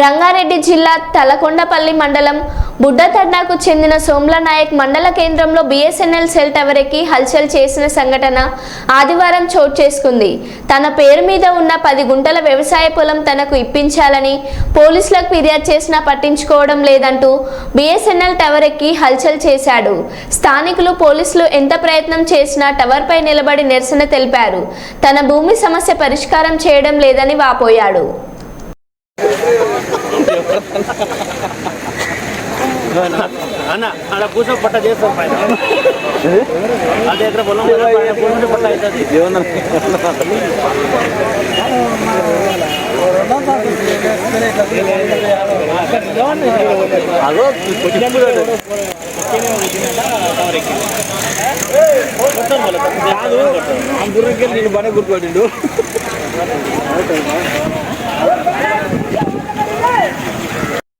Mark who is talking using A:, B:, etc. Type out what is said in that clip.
A: రంగారెడ్డి జిల్లా తలకొండపల్లి మండలం బుడ్డతండాకు చెందిన సోమ్లనాయక్ మండల కేంద్రంలో బీఎస్ఎన్ఎల్ సెల్ టవర్ ఎక్కి హల్చల్ చేసిన సంఘటన ఆదివారం చోటు చేసుకుంది. తన పేరు మీద ఉన్న పది గుంటల వ్యవసాయ పొలం తనకు ఇప్పించాలని పోలీసులకు ఫిర్యాదు చేసినా పట్టించుకోవడం లేదంటూ బీఎస్ఎన్ఎల్ టవర్ ఎక్కి హల్చల్ చేశాడు. స్థానికులు పోలీసులు ఎంత ప్రయత్నం చేసినా టవర్పై నిలబడి నిరసన తెలిపారు. తన భూమి సమస్య పరిష్కారం చేయడం లేదని వాపోయాడు.
B: అన్న అలా కూర్చొని పట్ట చేస్తాం పైన అది ఎక్కడ పొలం కూర్చొని పట్ట అవుతుంది అదో కాదు నేను బాగా గుర్తుపట్టిండు